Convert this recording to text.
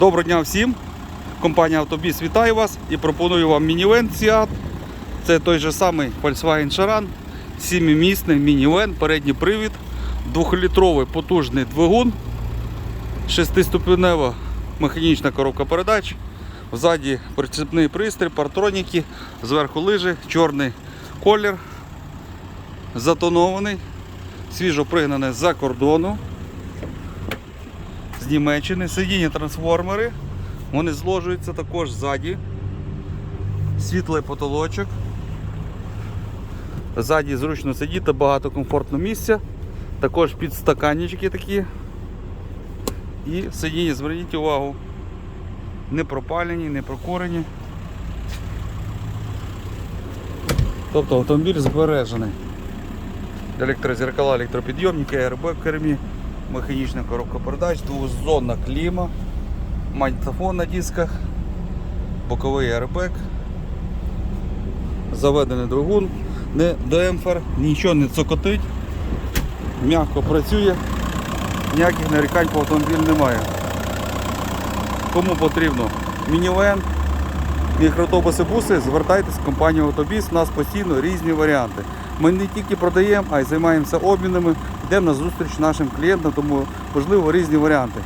Доброго дня всім. Компанія Автобіс вітає вас і пропоную вам мінівен Seat. Це той же самий Volkswagen Charan, 7-місний мінівен, передній привід, 2-літровий потужний двигун, 6-ступенева механічна коробка передач. Ззаді прицепний пристрій, партроніки, зверху лижі, чорний колір, затонований, свіжо пригнане з-за кордону з Німеччини. Сидіння трансформери. Вони зложуються також ззаді. Світлий потолочок. Ззаді зручно сидіти, багато комфортного місця. Також підстаканнички такі. І сидіння, зверніть увагу, не пропалені, не прокурені. Тобто автомобіль збережений. Електрозеркала, електропідйомники, АРБ в кермі, механічна коробка передач, двозонна кліма, магнітофон на дисках, боковий аербек, заведений двигун, не демпфер, нічого не цокотить, м'яко працює, ніяких нарікань по автомобілю немає. Кому потрібно мінівен, мікроавтобуси, буси, звертайтесь в компанію Автобіс, у нас постійно різні варіанти. Ми не тільки продаємо, а й займаємося обмінами, йдемо на зустріч нашим клієнтам, тому можливо різні варіанти.